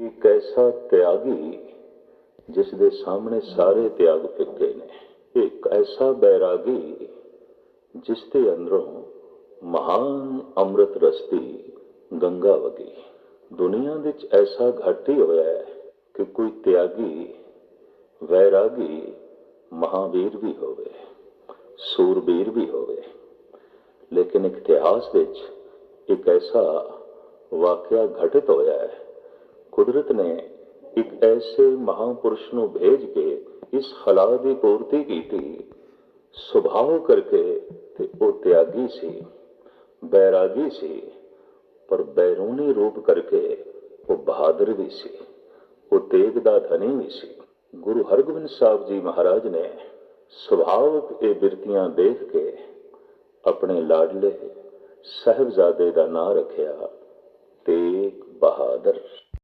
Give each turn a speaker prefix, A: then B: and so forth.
A: ਇੱਕ ਐਸਾ ਤਿਆਗੀ ਜਿਸ ਦੇ ਸਾਹਮਣੇ ਸਾਰੇ ਤਿਆਗ ਫਿੱਕੇ ਨੇ। ਇੱਕ ਐਸਾ ਬੈਰਾਗੀ ਜਿਸ ਦੇ ਅੰਦਰੋਂ ਮਹਾਨ ਅੰਮ੍ਰਿਤ ਰਸਤੀ ਗੰਗਾ ਵਗੀ। ਦੁਨੀਆ ਵਿੱਚ ਐਸਾ ਘੱਟ ਹੀ ਹੋਇਆ ਹੈ ਕਿ ਕੋਈ ਤਿਆਗੀ, ਵੈਰਾਗੀ ਮਹਾਵੀਰ ਵੀ ਹੋਵੇ, ਸੂਰਬੀਰ ਵੀ ਹੋਵੇ। ਲੇਕਿਨ ਇਤਿਹਾਸ ਵਿੱਚ ਇੱਕ ਐਸਾ ਵਾਕਿਆ ਘਟਿਤ ਹੋਇਆ ਹੈ ਕੁਦਰਤ ਨੇ ਇੱਕ ਐਸੇ ਮਹਾਪੁਰਸ਼ ਨੂੰ ਭੇਜ ਕੇ ਇਸ ਖਲਾ ਦੀ ਪੂਰਤੀ ਕੀਤੀ। ਸੁਭਾਅ ਕਰਕੇ ਤੇ ਉਹ ਤਿਆਗੀ ਸੀ, ਬੈਰਾਗੀ ਸੀ, ਪਰ ਬੈਰੂਨੀ ਰੂਪ ਕਰਕੇ ਉਹ ਬਹਾਦਰ ਵੀ ਸੀ, ਉਹ ਤੇਗ ਦਾ ਧਨੀ ਵੀ ਸੀ। ਗੁਰੂ ਹਰਗੋਬਿੰਦ ਸਾਹਿਬ ਜੀ ਮਹਾਰਾਜ ਨੇ ਸੁਭਾਵਕ ਇਹ ਬਿਰਤੀਆਂ ਦੇਖ ਕੇ ਆਪਣੇ ਲਾਡਲੇ ਸਾਹਿਬਜ਼ਾਦੇ ਦਾ ਨਾਂ ਰੱਖਿਆ, ਤੇਗ ਬਹਾਦਰ।